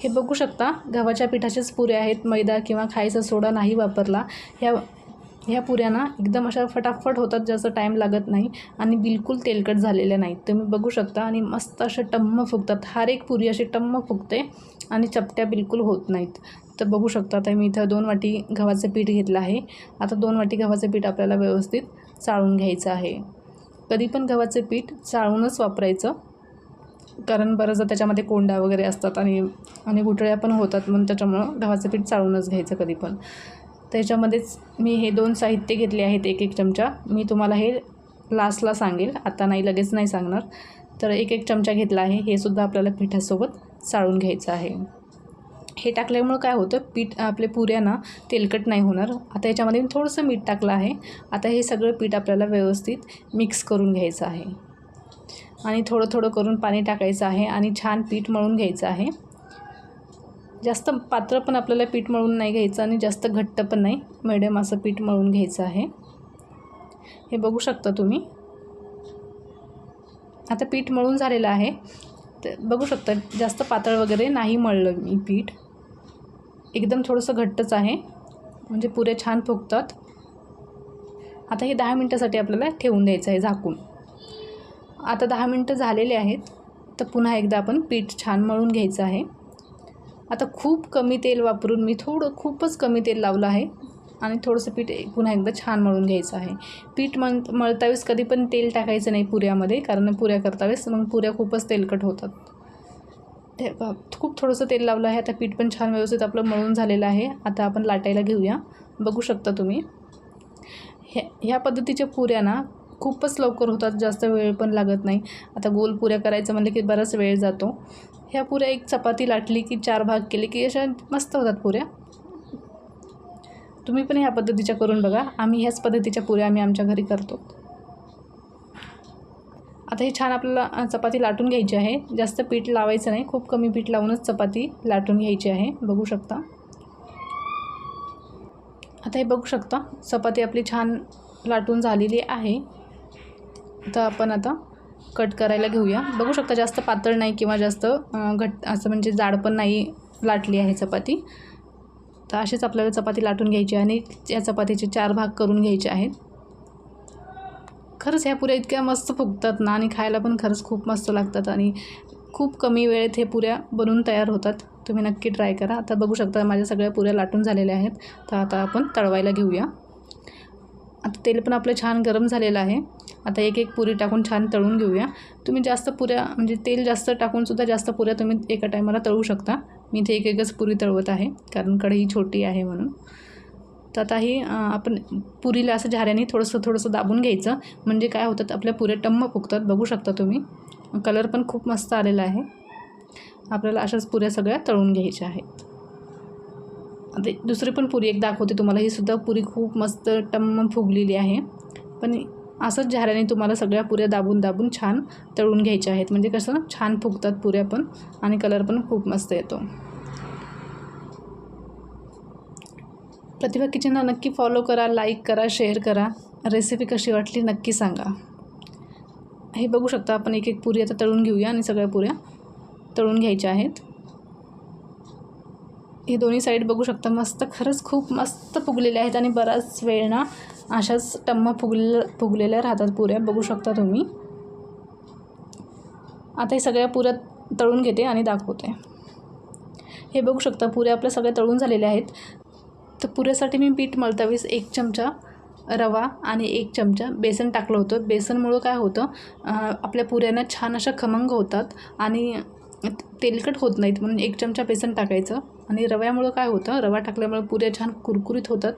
हे बघू शकता गव्हाच्या पिठाच्याच पुऱ्या आहेत मैदा किंवा खायचा सोडा नाही वापरला. ह्या ह्या पुऱ्यांना एकदम अशा फटाफट होतात जास्त टाईम लागत नाही आणि बिलकुल तेलकट झालेल्या नाहीत. तुम्ही बघू शकता आणि मस्त असे टम्म फुगतात. हर एक पुरी अशी टम्म फुगते आणि चपट्या बिलकुल होत नाहीत. तर बघू शकता आता मी इथं दोन वाटी गव्हाचं पीठ घेतलं आहे. आता दोन वाटी गव्हाचं पीठ आपल्याला व्यवस्थित चाळून घ्यायचं आहे. कधी पण गव्हाचं पीठ चाळूनच वापरायचं. कारण बरंचदा त्याच्यामध्ये कोंडा वगैरे असतात आणि आणि गुठळ्या पण होतात म्हणून त्याच्यामुळं गव्हाचं पीठ चाळूनच घ्यायचं कधी पण. त्याच्यामध्येच मी हे दोन साहित्य घेतले आहेत एक एक चमचा. मी तुम्हाला हे लास्टला सांगेल. आता नाही लगेच नाही सांगणार. तर एक एक चमचा घेतला आहे. हे सुद्धा आपल्याला पिठासोबत चाळून घ्यायचं आहे. हे टाकल्यामुळं काय होतं? पीठ आपले पुऱ्या ना तेलकट नाही होणार. आता याच्यामध्ये मी थोडंसं मीठ टाकलं आहे. आता हे सगळं पीठ आपल्याला व्यवस्थित मिक्स करून घ्यायचं आहे. आणि थोडं थोडं करून पाणी टाकायचं आहे आणि छान पीठ मळून घ्यायचं आहे. जास्त पात्र पण आपल्याला पीठ मळून नाही घ्यायचं आणि जास्त घट्ट पण नाही. मिडियम असं पीठ मळून घ्यायचं आहे. हे बघू शकता तुम्ही. आता पीठ मळून झालेलं आहे. तर बघू शकता जास्त पातळ वगैरे नाही मळलं मी पीठ. एकदम थोडंसं घट्टच आहे. म्हणजे पुरे छान फुगतात. आता हे दहा मिनटासाठी आपल्याला ठेवून द्यायचं आहे झाकून. आता दहा मिनटं झालेले आहेत तर पुन्हा एकदा आपण पीठ छान मळून घ्यायचं आहे. आता खूप कमी तेल वापरून मी थोडं खूपच कमी तेल लावलं आहे आणि थोडंसं पीठ पुन्हा एकदा छान मळून घ्यायचं आहे. पीठ मळ मळतावेळेस कधी पण तेल टाकायचं नाही पुऱ्यामध्ये कारण पुऱ्या करतावेळेस मग पुऱ्या खूपच तेलकट होतात. ते खूप थोडंसं तेल लावलं आहे आता पीठ पण छान व्यवस्थित आपलं मळून झालेलं आहे. आता आपण लाटायला घेऊया. बघू शकता तुम्ही. ह्या ह्या पद्धतीच्या पुऱ्या ना खूपच लवकर होतात जास्त वेळ पण लागत नाही. आता गोल पुऱ्या करायचं म्हणलं की बराच वेळ जातो. ह्या पुऱ्या एक चपाती लाटली की चार भाग केले की अशा मस्त होतात पुऱ्या. तुम्ही पण ह्या पद्धतीच्या करून बघा. आम्ही ह्याच पद्धतीच्या पुऱ्या आम्ही आमच्या घरी करतो. आता हे छान आपल्याला चपाती लाटून घ्यायची आहे. जास्त पीठ लावायचं नाही. खूप कमी पीठ लावूनच चपाती लाटून घ्यायची आहे. बघू शकता. आता हे बघू शकता. चपाती आपली छान लाटून झालेली आहे. तर आपण आता कट करायला घेऊया. बघू शकता जास्त पातळ नाही किंवा जास्त घट असं म्हणजे जाड पण नाही लाटली आहे चपाती. तर अशीच आपल्याला चपाती लाटून घ्यायची आणि या चपातीचे चार भाग करून घ्यायचे आहेत. खरंच ह्या पुऱ्या इतक्या मस्त फुगतात ना आणि खायला पण खरंच खूप मस्त लागतात आणि खूप कमी वेळेत हे पुऱ्या बनवून तयार होतात. तुम्ही नक्की ट्राय करा. आता बघू शकता माझ्या सगळ्या पुऱ्या लाटून झालेल्या आहेत. तर आता आपण तळवायला घेऊया. आता तेल पण आपलं छान गरम झालेलं आहे. आता एक एक पुरी टाकून छान तळून घेऊया. तुम्ही जास्त पुऱ्या म्हणजे तेल जास्त टाकूनसुद्धा जास्त पुऱ्या तुम्ही एका टायमाला तळू शकता. मी इथे एक एकच पुरी तळवत आहे कारण कढई छोटी आहे म्हणून. तर आता ही आपण पुरीला असं झाऱ्याने थोडंसं थोडंसं दाबून घ्यायचं. म्हणजे काय होतात आपल्या पुऱ्या टम्म फुगतात बघू शकता तुम्ही. कलर पण खूप मस्त आलेला आहे. आपल्याला अशाच पुऱ्या सगळ्या तळून घ्यायच्या आहेत. आता दुसरी पण पुरी एक दाखवते तुम्हाला. ही सुद्धा पुरी खूप मस्त टम्म फुगलेली आहे. पण असंच झाऱ्याने तुम्हाला सगळ्या पुऱ्या दाबून दाबून छान तळून घ्यायच्या आहेत. म्हणजे कसं छान फुगतात पुऱ्या पण आणि कलर पण खूप मस्त येतो. प्रतिभा किचनला नक्की फॉलो करा लाईक करा शेअर करा. रेसिपी कशी वाटली नक्की सांगा. हे बघू शकता आपण एक एक पुरी आता तळून घेऊया आणि सगळ्या पुऱ्या तळून घ्यायच्या आहेत. हे दोन्ही साईड बघू शकता मस्त खरंच खूप मस्त फुगलेले आहेत आणि बराच वेळ ना अशाच टम्मा फुगले फुगलेल्या राहतात पुऱ्या. बघू शकता तुम्ही. आता हे सगळ्या पुऱ्या तळून घेते आणि दाखवते. हे बघू शकता पुऱ्या आपल्या सगळ्या तळून झालेल्या आहेत. तर पुऱ्यासाठी मी पीठ मळतावीस एक चमचा रवा आणि एक चमचा बेसन टाकलं होतं. बेसनमुळं काय होतं आपल्या पुऱ्यांना छान अशा खमंग होतात आणि तेलकट होत नाहीत म्हणून एक चमचा बेसन टाकायचं. आणि रव्यामुळं काय होतं? रवा टाकल्यामुळे पुऱ्या छान कुरकुरीत होतात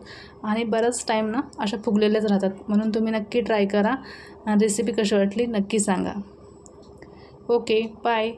आणि बराच टाईम ना अशा फुगलेल्याच राहतात. म्हणून तुम्ही नक्की ट्राय करा. रेसिपी कशी वाटली नक्की सांगा. Okay bye